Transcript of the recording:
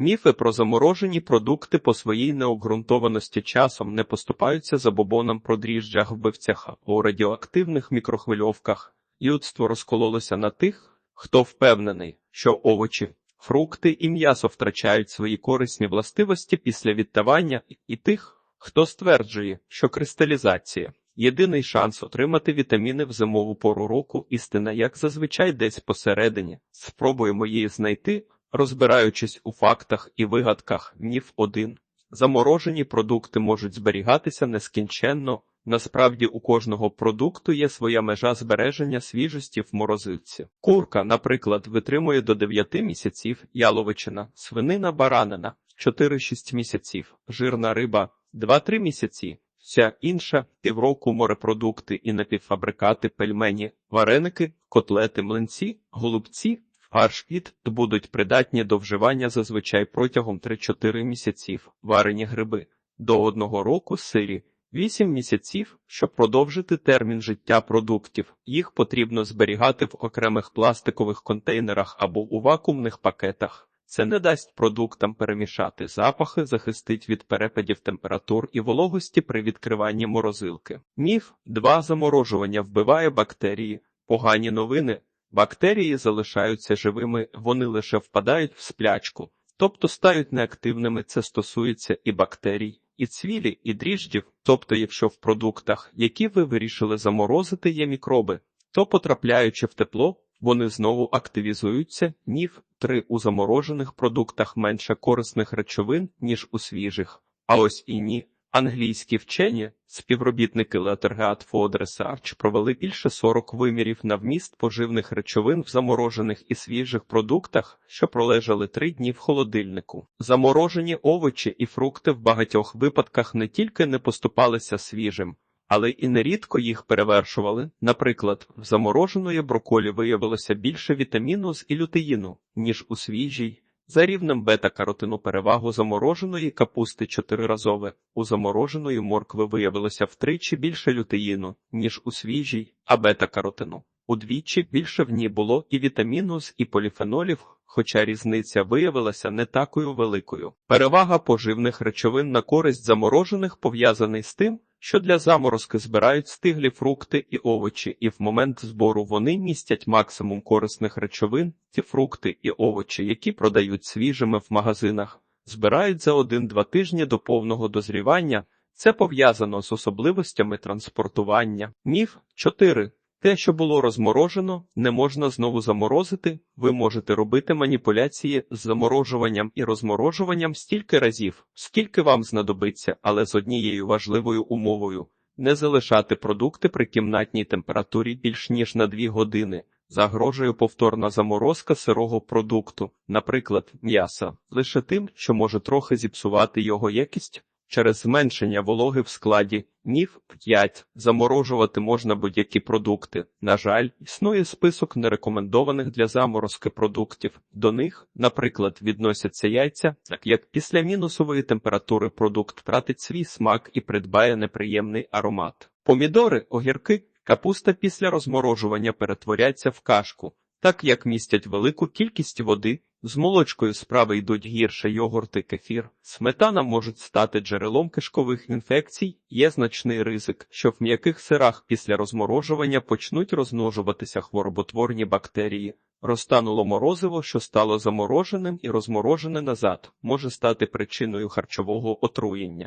Міфи про заморожені продукти по своїй необґрунтованості часом не поступаються забобонам про дріжджах вбивцях у радіоактивних мікрохвильовках. Людство розкололося на тих, хто впевнений, що овочі, фрукти і м'ясо втрачають свої корисні властивості після відтавання, і тих, хто стверджує, що кристалізація єдиний шанс отримати вітаміни в зимову пору року, істина, як зазвичай, десь посередині. Спробуємо її знайти, розбираючись у фактах і вигадках. Міф 1. Заморожені продукти можуть зберігатися нескінченно. Насправді у кожного продукту є своя межа збереження свіжості в морозильці. Курка, наприклад, витримує до 9 місяців, яловичина, свинина, баранина 4-6 місяців, жирна риба 2-3 місяці. Вся інша півроку морепродукти і напівфабрикати, пельмені, вареники, котлети, млинці, голубці, фарш будуть придатні до вживання зазвичай протягом 3-4 місяців, варені гриби до одного року сирі. 8 місяців, щоб продовжити термін життя продуктів, їх потрібно зберігати в окремих пластикових контейнерах або у вакуумних пакетах. Це не дасть продуктам перемішати запахи, захистить від перепадів температур і вологості при відкриванні морозилки. Міф 2. Заморожування вбиває бактерії. Погані новини. Бактерії залишаються живими, вони лише впадають в сплячку, тобто стають неактивними. Це стосується і бактерій, і цвілі, і дріждів. Тобто, якщо в продуктах, які ви вирішили заморозити, є мікроби, то потрапляючи в тепло, вони знову активізуються. Міф 3. у заморожених продуктах менше корисних речовин, ніж у свіжих. А ось і ні. Англійські вчені, співробітники Food Research провели більше 40 вимірів на вміст поживних речовин в заморожених і свіжих продуктах, що пролежали три дні в холодильнику. Заморожені овочі і фрукти в багатьох випадках не тільки не поступалися свіжим, але і нерідко їх перевершували. Наприклад, в замороженої броколі виявилося більше вітаміну з і лютеїну, ніж у свіжій. За рівнем бета-каротину перевагу замороженої капусти чотириразове. У замороженої моркви виявилося втричі більше лютеїну, ніж у свіжій, а бета-каротину. Удвічі більше в ній було і вітаміну з і поліфенолів, хоча різниця виявилася не такою великою. Перевага поживних речовин на користь заморожених пов'язаний з тим, що для заморозки збирають стиглі фрукти і овочі, і в момент збору вони містять максимум корисних речовин, ті фрукти і овочі, які продають свіжими в магазинах, збирають за один-два тижні до повного дозрівання. Це пов'язано з особливостями транспортування. Міф 4. Те, що було розморожено, не можна знову заморозити. Ви можете робити маніпуляції з заморожуванням і розморожуванням стільки разів, скільки вам знадобиться, але з однією важливою умовою не залишати продукти при кімнатній температурі більш ніж на 2 години. Загрожує повторна заморозка сирого продукту, наприклад, м'яса, лише тим, що може трохи зіпсувати його якість. Через зменшення вологи в складі міф 5. заморожувати можна будь-які продукти. На жаль, існує список нерекомендованих для заморозки продуктів. До них, наприклад, відносяться яйця, так як після мінусової температури продукт втратить свій смак і придбає неприємний аромат. Помідори, огірки, капуста після розморожування перетворяться в кашку, так як містять велику кількість води. З молочкою справи йдуть гірше йогурти, кефір. Сметана можуть стати джерелом кишкових інфекцій. Є значний ризик, що в м'яких сирах після розморожування почнуть розмножуватися хвороботворні бактерії. Розтануло морозиво, що стало замороженим і розморожене назад, може стати причиною харчового отруєння.